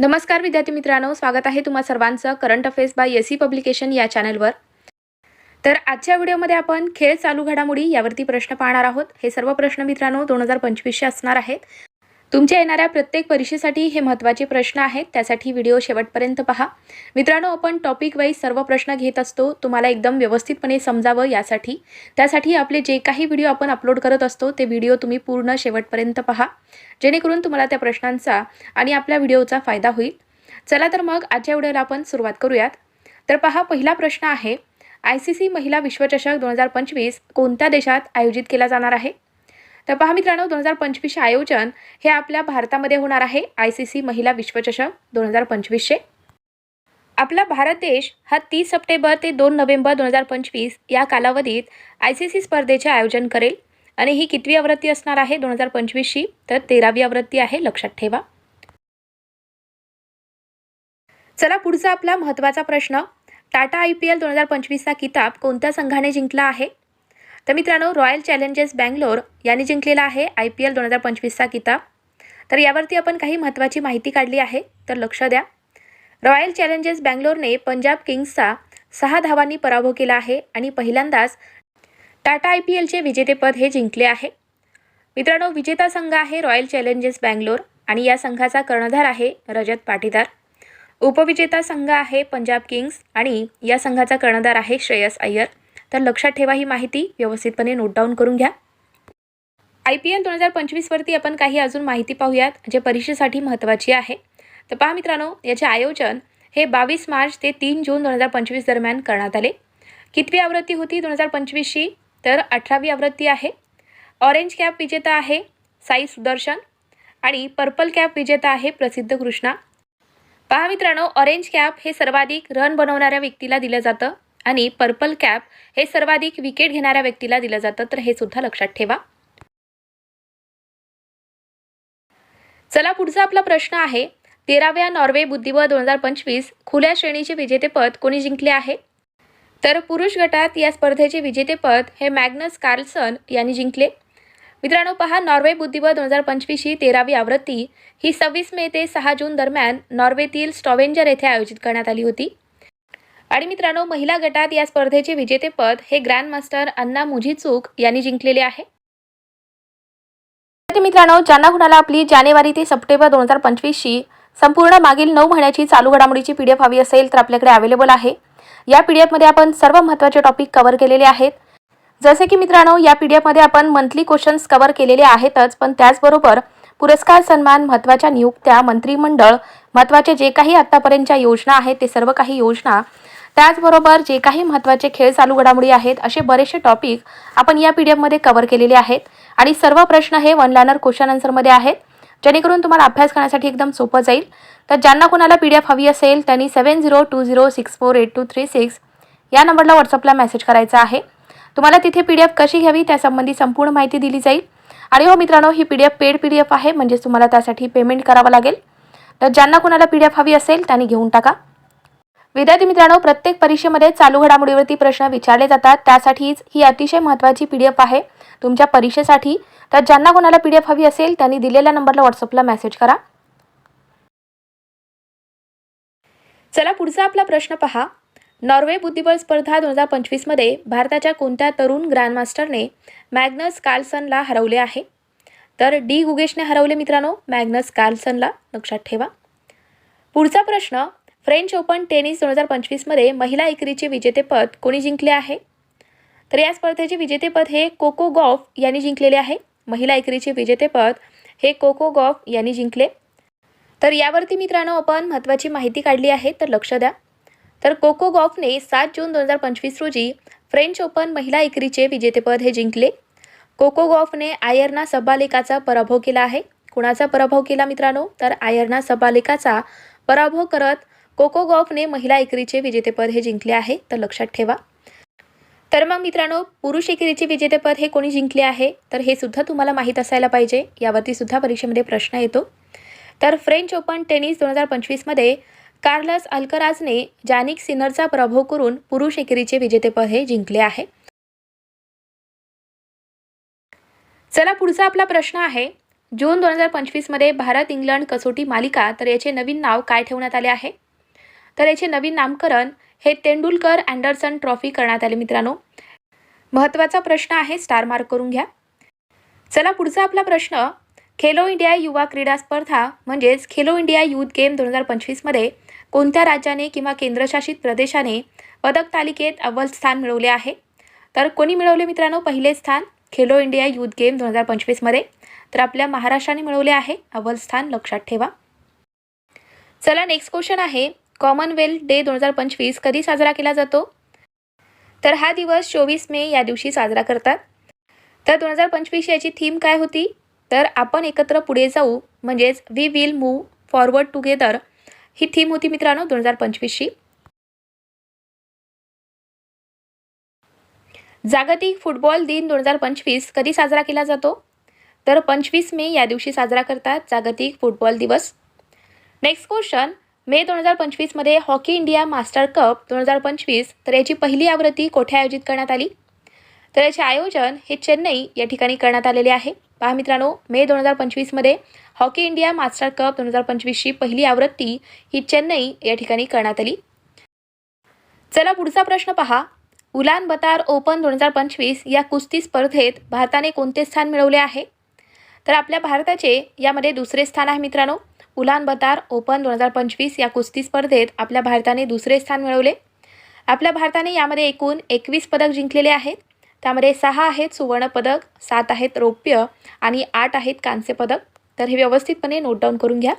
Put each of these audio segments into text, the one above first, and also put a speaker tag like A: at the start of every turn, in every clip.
A: नमस्कार विद्यार्थी मित्रांनो स्वागत आहे तुम्हा सर्वांचं current affairs by S C publication या चॅनलवर. तर आजच्या व्हिडिओमध्ये आपण खेळ चालू घडामोडी यावरती प्रश्न पाहणार आहोत. हे सर्व प्रश्न मित्रांनो दोन हजार पंचवीसचे असणार आहेत. तुमच्या येणाऱ्या प्रत्येक परीक्षेसाठी हे महत्त्वाचे प्रश्न आहेत त्यासाठी व्हिडिओ शेवटपर्यंत पहा. मित्रांनो आपण टॉपिक वाईज सर्व प्रश्न घेत असतो तुम्हाला एकदम व्यवस्थितपणे समजावं यासाठी. त्यासाठी आपले जे काही व्हिडिओ आपण अपलोड करत असतो ते व्हिडिओ तुम्ही पूर्ण शेवटपर्यंत पहा. जेणेकरून तुम्हाला त्या प्रश्नांचा आणि आपल्या व्हिडिओचा फायदा होईल. चला तर मग आजच्या व्हिडिओला आपण सुरुवात करूयात. तर पहा पहिला प्रश्न आहे आय सी सी महिला विश्वचषक दोन हजार पंचवीस कोणत्या देशात आयोजित केला जाणार आहे? तर पहा मित्रांनो दोन हजार पंचवीसचे आयोजन हे आपल्या भारतामध्ये होणार आहे. आय सी सी महिला विश्वचषक दोन हजार पंचवीसचे आपला भारत देश हा तीस सप्टेंबर ते दोन नोव्हेंबर दोन हजार पंचवीस या कालावधीत आय सी सी स्पर्धेचे आयोजन करेल आणि ही कितवी आवृत्ती असणार आहे दोन हजार पंचवीसची तर तेरावी आवृत्ती आहे लक्षात ठेवा. चला पुढचा आपला महत्त्वाचा प्रश्न. टाटा आय पी एल दोन हजार पंचवीसचा किताब कोणत्या संघाने जिंकला आहे? तर मित्रांनो रॉयल चॅलेंजर्स बँगलोर यांनी जिंकलेला आहे आय पी एल दोन हजार पंचवीसचा किताब. तर यावरती आपण काही महत्त्वाची माहिती काढली आहे तर लक्ष द्या. रॉयल चॅलेंजर्स बँगलोरने पंजाब किंग्सचा सहा धावांनी पराभव केला आहे आणि पहिल्यांदाच टाटा आय पी एलचे विजेतेपद हे जिंकले आहे. मित्रांनो विजेता संघ आहे रॉयल चॅलेंजर्स बँगलोर आणि या संघाचा कर्णधार आहे रजत पाटीदार. उपविजेता संघ आहे पंजाब किंग्स आणि या संघाचा कर्णधार आहे श्रेयस अय्यर. तर लक्षात ठेवा ही माहिती. व्यवस्थितपणे नोट डाऊन करून घ्या. आय पी एल दोन हजार पंचवीसवरती आपण काही अजून माहिती पाहूयात जे परीक्षेसाठी महत्त्वाची आहे. तर पहा मित्रांनो याचे आयोजन हे बावीस मार्च ते तीन जून दोन हजार पंचवीस दरम्यान करण्यात आले. कितवी आवृत्ती होती दोन हजार पंचवीसची? तर अठरावी आवृत्ती आहे. ऑरेंज कॅप विजेता आहे साई सुदर्शन आणि पर्पल कॅप विजेता आहे प्रसिद्ध कृष्णा. पहा मित्रांनो ऑरेंज कॅप हे सर्वाधिक रन बनवणाऱ्या व्यक्तीला दिलं जातं. आणि पर्पल कॅप हे सर्वाधिक विकेट घेणाऱ्या व्यक्तीला दिलं जातं तर हे सुद्धा लक्षात ठेवा. चला पुढचा आपला प्रश्न आहे तेराव्या नॉर्वे बुद्धिबळ दोन हजार पंचवीस खुल्या श्रेणीचे विजेतेपद कोणी जिंकले आहे? तर पुरुष गटात या स्पर्धेचे विजेतेपद हे मॅग्नस कार्लसन यांनी जिंकले. मित्रांनो पहा नॉर्वे बुद्धिबळ दोन हजार पंचवीसची तेरावी आवृत्ती ही सव्वीस मे ते सहा जून दरम्यान नॉर्वेतील स्टॉवेंजर येथे आयोजित करण्यात आली होती. आणि मित्रांनो महिला गटात या स्पर्धेचे विजेतेपद हे ग्रँड मास्टर अण्णा मुझीचूक यांनी जिंकलेले आहे. मित्रांनो ज्यांना कुणाला आपली जानेवारी ते सप्टेंबर दोन हजार पंचवीसची संपूर्ण मागील नऊ महिन्याची चालू घडामोडीची पी डी एफ हवी असेल तर आपल्याकडे अवेलेबल आहे. या पी डी एफमध्ये आपण सर्व महत्त्वाचे टॉपिक कव्हर केलेले आहेत. जसे की मित्रांनो या पी डी एफमध्ये आपण मंथली क्वेश्चन्स कव्हर केलेले आहेतच पण त्याचबरोबर पुरस्कार सन्मान महत्त्वाच्या नियुक्त्या मंत्रिमंडळ महत्त्वाचे जे काही आत्तापर्यंतच्या योजना आहेत ते सर्व काही योजना त्याचबरोबर जे काही महत्त्वाचे खेळ चालू घडामोडी आहेत असे बरेचसे टॉपिक आपण या पी डी एफमध्ये कव्हर केलेले आहेत. आणि सर्व प्रश्न हे वन लॅनर क्वेश्चन आन्सरमध्ये आहेत. जेणेकरून तुम्हाला अभ्यास करण्यासाठी एकदम सोपं जाईल. तर ज्यांना कोणाला पी डी एफ हवी असेल त्यांनी seven zero two zero six four eight two three six या नंबरला व्हॉट्सअपला मेसेज करायचा आहे. तुम्हाला तिथे पी डी एफ कशी घ्यावी त्यासंबंधी संपूर्ण माहिती दिली जाईल. आणि हो मित्रांनो ही P D F paid P D F आहे म्हणजेच तुम्हाला त्यासाठी पेमेंट करावं लागेल. तर ज्यांना कोणाला पी डी एफ हवी असेल त्यांनी घेऊन टाका. विद्यार्थी मित्रांनो प्रत्येक परीक्षेमध्ये चालू घडामोडीवरती प्रश्न विचारले जातात. त्यासाठीच ही अतिशय महत्त्वाची पी डी एफ आहे. तुमच्या परीक्षेसाठी तर ज्यांना कोणाला पी डी एफ हवी असेल त्यांनी दिलेल्या नंबरला व्हॉट्सअपला मेसेज करा. चला पुढचा आपला प्रश्न पहा. नॉर्वे बुद्धिबळ स्पर्धा दोन हजार पंचवीसमध्ये भारताच्या कोणत्या तरुण ग्रँडमास्टरने मॅग्नस कार्लसनला हरवले आहे? तर डी गुगेशने हरवले मित्रांनो मॅग्नस कार्लसनला. लक्षात ठेवा. पुढचा प्रश्न फ्रेंच ओपन टेनिस दोन हजार पंचवीसमध्ये महिला एकेरीचे विजेतेपद कोणी जिंकले आहे? तर या स्पर्धेचे विजेतेपद हे कोको गॉफ यांनी जिंकलेले आहे. महिला एकेरीचे विजेतेपद हे कोको गॉफ यांनी जिंकले. तर यावरती मित्रांनो आपण महत्त्वाची माहिती काढली आहे तर लक्ष द्या. तर कोको गॉफने सात जून दोन हजार पंचवीस रोजी फ्रेंच ओपन महिला एकेरीचे विजेतेपद हे जिंकले. कोको गॉफने आयर्ना सबालेकाचा पराभव केला आहे. कुणाचा पराभव केला मित्रांनो? तर आयर्ना सबालेकाचा पराभव करत कोको गॉफने महिला एकेरीचे विजेतेपद हे जिंकले आहे तर लक्षात ठेवा. तर मग मित्रांनो पुरुष एकेरीचे विजेतेपद हे कोणी जिंकले आहे तर हे सुद्धा तुम्हाला माहीत असायला पाहिजे यावरती सुद्धा परीक्षेमध्ये प्रश्न येतो. तर फ्रेंच ओपन टेनिस दोन हजार पंचवीसमध्ये कार्लस अल्कराजने जानिक सिनरचा प्रभाव करून पुरुष एकेरीचे विजेतेपद हे जिंकले आहे. चला पुढचा आपला प्रश्न आहे. जून दोन हजार पंचवीसमध्ये भारत इंग्लंड कसोटी मालिका तर याचे नवीन नाव काय ठेवण्यात आले आहे? तर याचे नवीन नामकरण हे तेंडुलकर अँडरसन ट्रॉफी करण्यात आले मित्रांनो. महत्त्वाचा प्रश्न आहे स्टार मार्क करून घ्या. चला पुढचा आपला प्रश्न. खेलो इंडिया युवा क्रीडा स्पर्धा म्हणजेच खेलो इंडिया यूथ गेम दोन हजार पंचवीसमध्ये कोणत्या राज्याने किंवा केंद्रशासित प्रदेशाने पदक तालिकेत अव्वल स्थान मिळवले आहे? तर कोणी मिळवले मित्रांनो? पहिले स्थान खेलो इंडिया यूथ गेम दोन हजार पंचवीसमध्ये तर आपल्या महाराष्ट्राने मिळवले आहे. अव्वल स्थान लक्षात ठेवा. चला नेक्स्ट क्वेश्चन आहे. कॉमनवेल्थ डे दोन हजार पंचवीस कधी साजरा केला जातो? तर हा दिवस चोवीस मे या दिवशी साजरा करतात. तर दोन हजार पंचवीस याची थीम काय होती? तर आपण एकत्र पुढे जाऊ म्हणजेच we will move forward together he theme होती मित्रांनो दोन हजार पंचवीसची. जागतिक फुटबॉल दिन दोन हजार पंचवीस कधी साजरा केला जातो? तर पंचवीस मे या दिवशी साजरा करतात जागतिक फुटबॉल दिवस. नेक्स्ट क्वेश्चन मे दोन हजार पंचवीसमध्ये हॉकी इंडिया मास्टर कप दोन हजार पंचवीस तर याची पहिली आवृत्ती कोठे आयोजित करण्यात आली? तर याचे आयोजन हे चेन्नई या ठिकाणी करण्यात आलेले आहे. पहा मित्रांनो मे दोन हजार पंचवीसमध्ये हॉकी इंडिया मास्टर कप दोन हजार पंचवीसची पहिली आवृत्ती ही चेन्नई या ठिकाणी करण्यात आली. चला पुढचा प्रश्न पहा. उलान बतार ओपन दोन हजार पंचवीस या कुस्ती स्पर्धेत भारताने कोणते स्थान मिळवले आहे? तर आपल्या भारताचे यामध्ये दुसरे स्थान आहे मित्रांनो. उलान बतार ओपन दोन हजार पंचवीस या कुस्ती स्पर्धेत आपल्या भारताने दुसरे स्थान मिळवले. आपल्या भारताने यामध्ये एकूण एकवीस पदक जिंकलेले आहेत. त्यामध्ये सहा आहेत सुवर्णपदक सात आहेत रौप्य आणि आठ आहेत कांस्य पदक. तर हे व्यवस्थितपणे नोट डाऊन करून घ्या.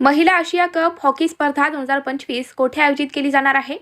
A: महिला आशिया कप हॉकी स्पर्धा दोन हजार पंचवीस कोठे आयोजित केली जाणार आहे?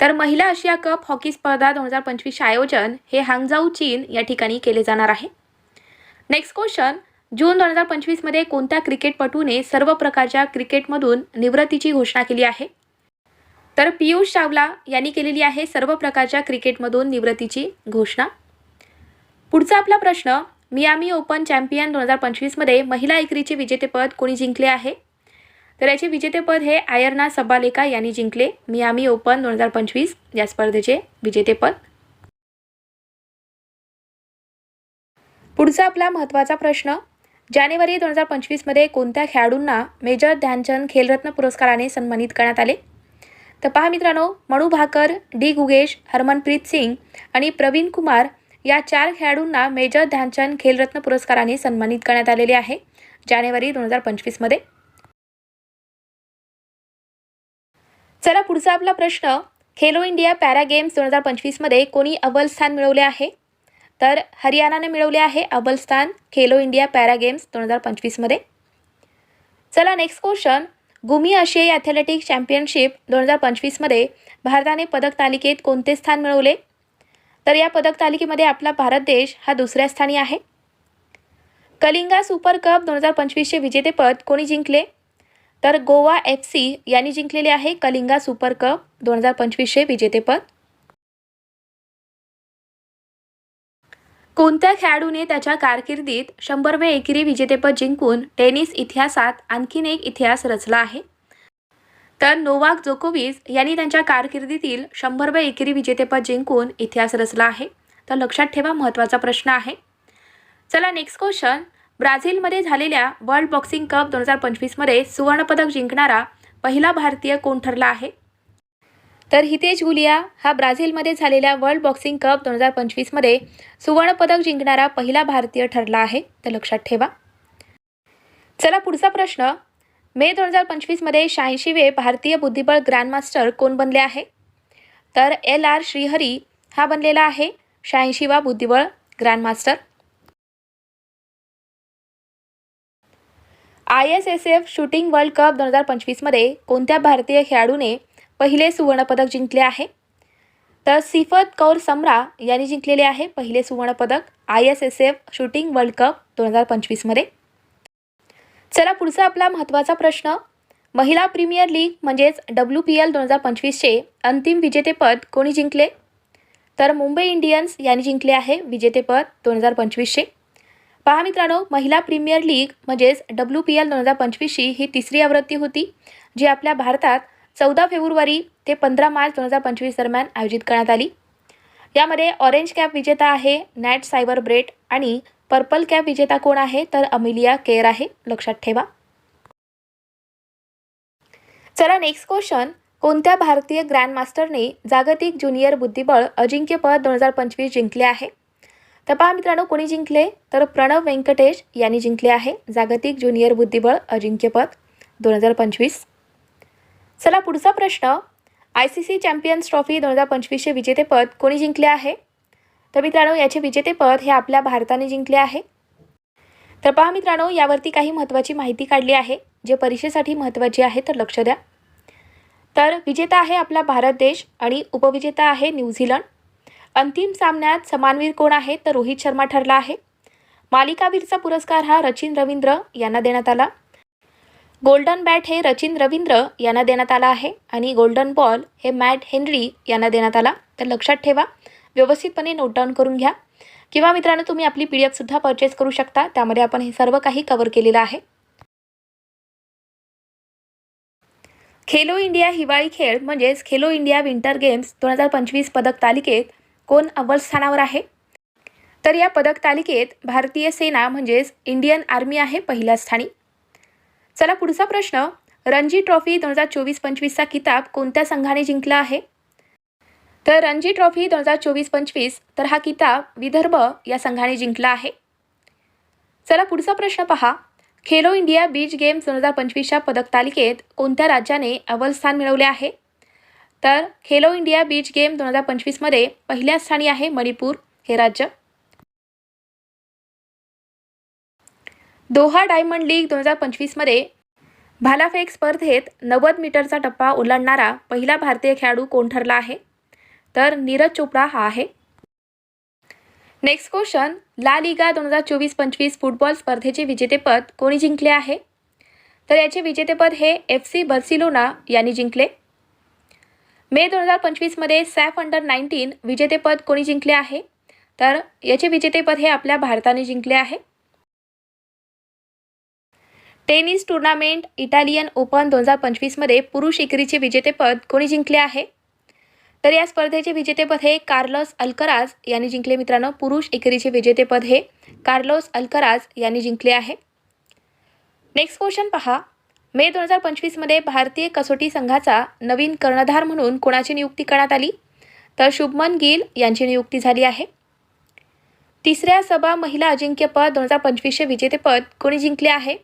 A: तर महिला आशिया कप हॉकी स्पर्धा दोन हजार पंचवीसचे आयोजन हे हांगजाऊ चीन या ठिकाणी केले जाणार आहे. नेक्स्ट क्वेश्चन जून दोन हजार पंचवीसमध्ये कोणत्या क्रिकेटपटूने सर्व प्रकारच्या क्रिकेटमधून निवृत्तीची घोषणा केली आहे? तर पियुष चावला यांनी केलेली आहे सर्व प्रकारच्या क्रिकेटमधून निवृत्तीची घोषणा. पुढचा आपला प्रश्न. मियामी ओपन चॅम्पियन दोन हजार पंचवीसमध्ये महिला एकरीचे विजेतेपद कोणी जिंकले आहे? तर याचे विजेतेपद हे आयर्ना सबालेका यांनी जिंकले. मियामी ओपन दोन हजार पंचवीस या स्पर्धेचे विजेतेपद. पुढचा आपला महत्त्वाचा प्रश्न जानेवारी दोन हजार पंचवीसमध्ये कोणत्या खेळाडूंना मेजर ध्यानचंद खेलरत्न पुरस्काराने सन्मानित करण्यात आले? तर पहा मित्रांनो मणू भाकर डी गुगेश हरमनप्रीत सिंग आणि प्रवीण कुमार या चार खेळाडूंना मेजर ध्यानचंद खेलरत्न पुरस्काराने सन्मानित करण्यात आलेले आहे जानेवारी दोन हजार पंचवीसमध्ये. चला पुढचा आपला प्रश्न खेलो इंडिया पॅरा गेम्स दोन हजार पंचवीसमध्ये कोणी अव्वल स्थान मिळवले आहे? तर हरियाणाने मिळवले आहे अव्वल स्थान खेलो इंडिया पॅरा गेम्स दोन हजार पंचवीसमध्ये. चला नेक्स्ट क्वेश्चन गुमी आशियाई ॲथलेटिक चॅम्पियनशिप दोन हजार पंचवीसमध्ये भारताने पदक तालिकेत कोणते स्थान मिळवले? तर या पदक तालिकेमध्ये आपला भारत देश हा दुसऱ्या स्थानी आहे. कलिंगा सुपर कप दोन हजार पंचवीसचे विजेतेपद कोणी जिंकले? तर गोवा एफ सी यांनी जिंकलेले आहे कलिंगा सुपर कप दोन हजार पंचवीसचे विजेतेपद. कोणत्या खेळाडूने त्याच्या कारकिर्दीत शंभरवे एकेरी विजेतेपद जिंकून टेनिस इतिहासात आणखीन एक इतिहास रचला आहे? तर नोवाक जोकोविज यांनी त्यांच्या कारकिर्दीतील शंभरवे एकेरी विजेतेपद जिंकून इतिहास रचला आहे. तर लक्षात ठेवा महत्त्वाचा प्रश्न आहे. चला नेक्स्ट क्वेश्चन ब्राझीलमध्ये झालेल्या वर्ल्ड बॉक्सिंग कप दोन हजार पंचवीसमध्ये सुवर्णपदक जिंकणारा पहिला भारतीय कोण ठरला आहे? तर हितेश गुलिया हा ब्राझीलमध्ये झालेल्या वर्ल्ड बॉक्सिंग कप दोन हजार पंचवीसमध्ये सुवर्णपदक जिंकणारा पहिला भारतीय ठरला आहे. तर लक्षात ठेवा. चला पुढचा प्रश्न. मे दोन हजार पंचवीसमध्ये शहाऐंशीवे भारतीय बुद्धिबळ ग्रँडमास्टर कोण बनले आहे? तर एल आर श्रीहरी हा बनलेला आहे शहाऐंशीवा बुद्धिबळ grandmaster. I S S F shooting World Cup दोन हजार पंचवीसमध्ये कोणत्या भारतीय खेळाडूने पहिले सुवर्णपदक जिंकले आहे. तर सिफत कौर समरा यांनी जिंकलेले आहे पहिले सुवर्णपदक I S S F shooting World Cup दोन हजार पंचवीसमध्ये चला पुढचा आपला महत्त्वाचा प्रश्न. महिला प्रीमियर लीग म्हणजेच डब्ल्यू पी एल दोन हजार पंचवीसचे अंतिम विजेतेपद कोणी जिंकले? तर मुंबई इंडियन्स यांनी जिंकले आहे विजेतेपद दोन हजार पंचवीसचे पहा मित्रांनो महिला प्रीमियर लीग म्हणजेच डब्ल्यू पी एल दोन हजार पंचवीसची ही तिसरी आवृत्ती होती जी आपल्या भारतात चौदा फेब्रुवारी ते पंधरा मार्च दोन हजार पंचवीस दरम्यान आयोजित करण्यात आली. यामध्ये ऑरेंज कॅप विजेता आहे नॅट सायबर ब्रेट आणि पर्पल कॅप विजेता कोण आहे तर अमिलिया केअर आहे. लक्षात ठेवा. चला नेक्स्ट क्वेश्चन कोणत्या भारतीय ग्रँडमास्टरने जागतिक ज्युनियर बुद्धिबळ अजिंक्यपद दोन हजार पंचवीस जिंकले आहे? तर पहा मित्रांनो कोणी जिंकले? तर प्रणव व्यंकटेश यांनी जिंकले आहे जागतिक ज्युनियर बुद्धिबळ अजिंक्यपद दोन हजार पंचवीस. चला पुढचा प्रश्न. I C C Champions Trophy दोन हजार पंचवीसचे विजेतेपद कोणी जिंकले आहे? तर मित्रांनो याचे विजेतेपद हे आपल्या भारताने जिंकले आहे. तर पहा मित्रांनो यावरती काही महत्त्वाची माहिती काढली आहे. जे परीक्षेसाठी महत्त्वाची आहे तर लक्ष द्या. तर विजेता आहे आपला भारत देश आणि उपविजेता आहे न्यूझीलंड अंतिम सामन्यात समानवीर कोण आहे तर रोहित शर्मा ठरला आहे. मालिकावीरचा पुरस्कार हा रचिन रवींद्र यांना देण्यात आला. गोल्डन बॅट हे रचिन रवींद्र यांना देण्यात आला आहे आणि गोल्डन बॉल हे मॅट हेनरी यांना देण्यात आला. तर लक्षात ठेवा व्यवस्थितपणे नोट डाऊन करून घ्या. किंवा मित्रांनो तुम्ही आपली पी डी एफसुद्धा परचेस करू शकता. त्यामध्ये आपण हे सर्व काही कवर केलेलं आहे. खेलो इंडिया हिवाळी खेळ म्हणजेच खेलो इंडिया विंटर गेम्स दोन हजार पंचवीस पदक तालिकेत कोण अव्वल स्थानावर आहे? तर या पदक तालिकेत भारतीय सेना म्हणजेच इंडियन आर्मी आहे पहिल्या स्थानी. चला पुढचा प्रश्न. रणजी ट्रॉफी दोन हजार चोवीस पंचवीसचा किताब कोणत्या संघाने जिंकला आहे? तर रणजी ट्रॉफी दोन हजार चोवीस पंचवीस तर हा किताब विदर्भ या संघाने जिंकला आहे. चला पुढचा प्रश्न पहा. खेलो इंडिया बीच गेम्स दोन हजार पंचवीसच्या पदक तालिकेत कोणत्या राज्याने अव्वल स्थान मिळवले आहे? तर खेलो इंडिया बीच गेम दोन हजार पंचवीसमध्ये पहिल्या स्थानी आहे मणिपूर हे राज्य. दोहा डायमंड लीग दोन हजार पंचवीसमध्ये भालाफेक स्पर्धेत नव्वद मीटरचा टप्पा ओलांडणारा पहिला भारतीय खेळाडू कोण ठरला आहे? तर नीरज चोपडा हा आहे. नेक्स्ट क्वेश्चन ला लिगा दोन हजार चोवीस पंचवीस फुटबॉल स्पर्धेचे विजेतेपद कोणी जिंकले आहे? तर याचे विजेतेपद हे एफ सी बर्सिलोना यांनी जिंकले. मे दोन हजार पंचवीसमध्ये सॅफ अंडर नाईन्टीन विजेतेपद कोणी जिंकले आहे? तर याचे विजेतेपद हे आपल्या भारताने जिंकले आहे. टेनिस टुर्नामेंट इटालियन ओपन दोन हजार पंचवीसमध्ये पुरुष एकेरीचे विजेतेपद कोणी जिंकले आहे? तर या स्पर्धेचे विजेतेपद हे कार्लोस अल्कराज यांनी जिंकले. मित्रांनो पुरुष एकेरीचे विजेतेपद हे कार्लोस अल्कराज यांनी जिंकले आहे. नेक्स्ट क्वेश्चन पहा. मे दोन हजार पंचवीसमध्ये भारतीय कसोटी संघाचा नवीन कर्णधार म्हणून कोणाची नियुक्ती करण्यात आली? तर शुभमन गिल यांची नियुक्ती झाली आहे. तिसऱ्या सभा महिला अजिंक्यपद दोन हजार पंचवीसचे विजेतेपद कोणी जिंकले आहे?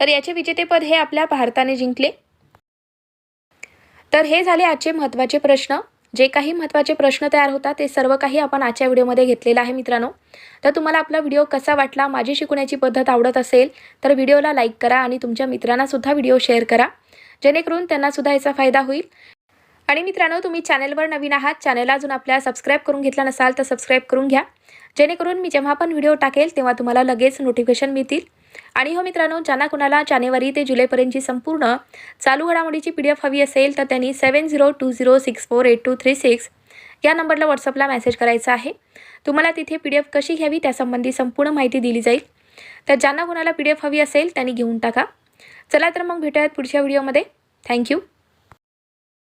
A: तर याचे विजेतेपद हे आपल्या भारताने जिंकले. तर हे झाले आजचे महत्त्वाचे प्रश्न. जे काही महत्त्वाचे प्रश्न तयार होतात ते सर्व काही आपण आजच्या व्हिडिओमध्ये घेतलेलं आहे मित्रांनो. तर तुम्हाला आपला व्हिडिओ कसा वाटला माझी शिकवण्याची पद्धत आवडत असेल तर व्हिडिओला लाईक करा आणि तुमच्या मित्रांनासुद्धा व्हिडिओ शेअर करा. जेणेकरून त्यांनासुद्धा याचा फायदा होईल. आणि मित्रांनो तुम्ही चॅनलवर नवीन आहात चॅनलला अजून आपल्या सबस्क्राईब करून घेतला नसाल तर सबस्क्राईब करून घ्या. जेणेकरून मी जेव्हा पण व्हिडिओ टाकेल तेव्हा तुम्हाला लगेच नोटिफिकेशन मिळतील. आणि हो मित्रांनो ज्यांना कुणाला जानेवारी ते जुलैपर्यंतची संपूर्ण चालू घडामोडीची पी डी एफ हवी असेल तर त्यांनी seven zero two zero six four eight two three six या नंबरला व्हॉट्सअपला मेसेज करायचा आहे. तुम्हाला तिथे पी डी एफ कशी घ्यावी त्यासंबंधी संपूर्ण माहिती दिली जाईल. तर ज्यांना कुणाला पी डी एफ हवी असेल त्यांनी घेऊन टाका. चला तर मग भेटूयात पुढच्या व्हिडिओमध्ये. थँक्यू.